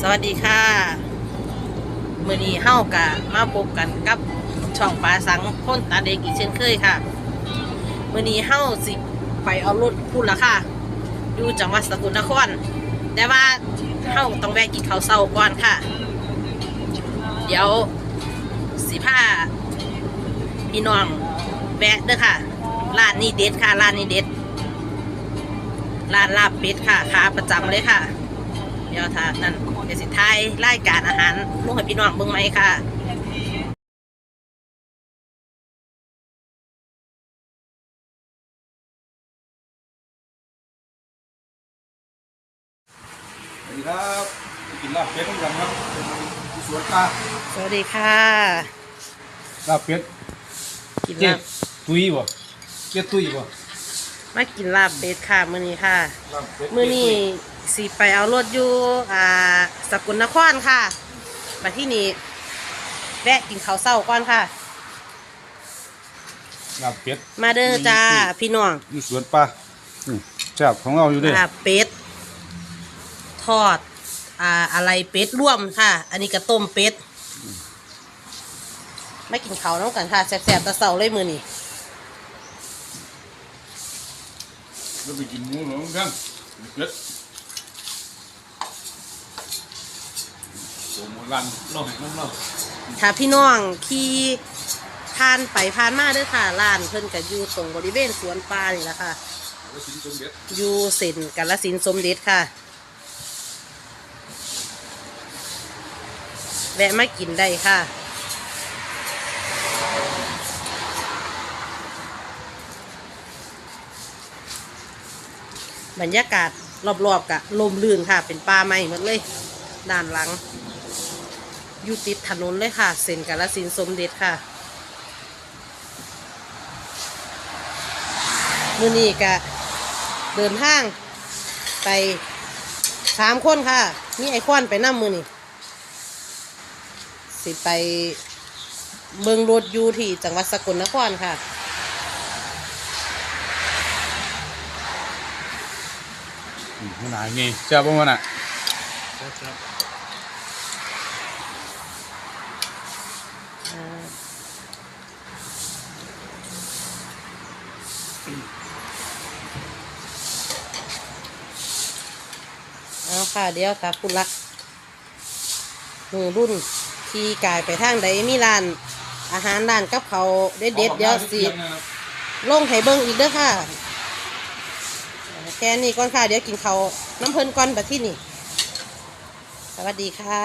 สวัสดีค่ะมือนี้เฮากะมาพบกันกับช่องปลาสังพ้นตาเด็กอีกเช่นเคยค่ะมือนี้เฮาสิไปเอารถพูดละค่ะอยู่จังหวัดสกลนครแต่ว่าเฮาต้องแวะกินข้าวเช้าก่อนค่ะ เดี๋ยวสิพาพี่น้องแวะเด้อค่ะร้านนี้เด็ดค่ะร้านนี้เด็ดร้านลาบเป็ดค่ะขาประจำเลยค่ะ เดี๋ยวถ้านั่นเดี๋ยวสิท้ายรายการอาหารลูกให้พี่น้องเบิ่งไหมค่ะสวัสดีครับกินลาบเป็ดต้องกันครับที่สวนตาสวัสดีค่ะ ลาบเป็ดกินเจ๊ลาบตุยบ่เจ๊ตุยบ่มากินลาบเป็ดค่ะมื้อนี้ค่ะลาบเป็ดมื้อนี้ สิไปเอารถอยู่อ่าสกลนครค่ะ มาที่นี่แวะกินข้าวเช้าก่อนค่ะ ลาบเป็ดมาเด้อจ้าพี่น้องอยู่สวนปลาอืมแซ่บของเราอยู่เด้ลาบเป็ดทอดอ่าอะไรเป็ดร่วมค่ะ อันนี้ก็ต้มเป็ดไม่กินข้าวน้ำกันค่ะแซ่บๆแตะเสาเลยมื้อนี้เราไปกินหมูหลงกันเป็ด โอ้โหรันลองน้ำลองถ้าพี่น้องขี่ผ่านไปผ่านมาเด้อค่ะร้านเพิ่นก็อยู่ตรงบริเวณสวนปลานี่แหละค่ะ แล้วสินสมเด็จอยู่เส้นกาลสินธุ์สมเด็จค่ะ แวะมากินได้ค่ะ บรรยากาศรอบๆกะลมลื่นค่ะ เป็นป่าไม้หมดเลย ด้านหลัง อยู่ติดถนนเลยค่ะ เส้นกาลสินธุ์สมเด็จค่ะ มือนี้กะเดินทางไปสามคนค่ะ มีไอคอนไปนั่มือนี่สิไปเบิงรถอยู่ที่จังหวัดสกลนครค่ะอืมมันหนาไงแซ่บบ่มันอะเอา ค่ะเดี๋ยวค่ะคุณลักมือรุ่นที่กายไปทางใดมีร้าน อาหารร้านกับเขาวเด็ดๆเดี๋ยวสิลงให้เบิ้งอีกเด้อค่ะ แค่นี้ก่อนค่ะ เดี๋ยวกินเขาวน้ำเพลินก่อนแบบที่นี่ สวัสดีค่ะ